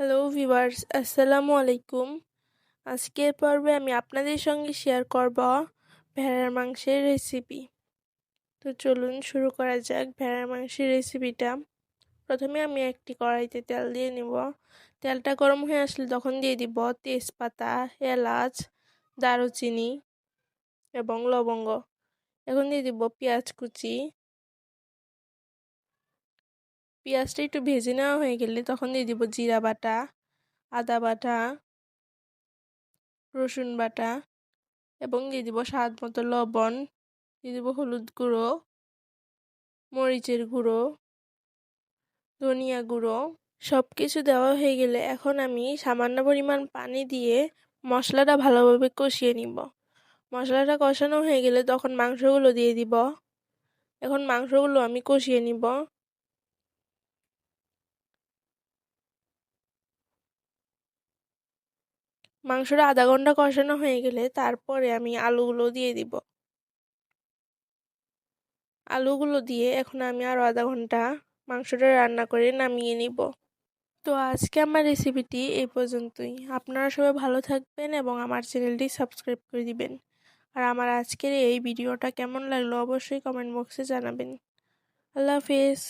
Hello viewers আসসালামু আলাইকুম আজকের পর্বে আমি আপনাদের সঙ্গে শেয়ার করব ভেড়ার মাংসের রেসিপি তো চলুন শুরু করা যাক ভেড়ার মাংসের রেসিপিটা প্রথমে আমি একটি কড়াইতে তেল দিয়ে নিব। তেলটা গরম হয়ে আসলে তখন দিয়ে দিব তেজপাতা, এলাচ, দারুচিনি এবং লবঙ্গ। এখন দিয়ে দিব পেঁয়াজ কুচি। পেঁয়াজটা একটু ভেজে নেওয়া হয়ে গেলে তখন দিয়ে দিব জিরা বাটা, আদা বাটা, রসুন বাটা এবং দিয়ে দিব স্বাদ মতো লবণ, দিয়ে দিব হলুদ গুঁড়ো, মরিচের গুঁড়ো, ধনিয়া গুঁড়ো সব কিছু দেওয়া হয়ে গেলে এখন আমি সামান্য পরিমাণ পানি দিয়ে মশলাটা ভালোভাবে কষিয়ে নিব। মশলাটা কষানো হয়ে গেলে তখন মাংসগুলো দিয়ে দিব। এখন মাংসগুলো আমি কষিয়ে নিব। মাংসটা আধা ঘণ্টা কষানো হয়ে গেলে তারপরে আমি আলুগুলো দিয়ে দিব। আলুগুলো দিয়ে এখন আমি আরও আধা ঘণ্টা মাংসটা রান্না করে নামিয়ে নিব। তো আজকে আমার রেসিপিটি এই পর্যন্তই। আপনারা সবাই ভালো থাকবেন এবং আমার চ্যানেলটি সাবস্ক্রাইব করে দিবেন। আর আমার আজকের এই ভিডিওটা কেমন লাগল অবশ্যই কমেন্ট বক্সে জানাবেন। আল্লাহ হাফিজ।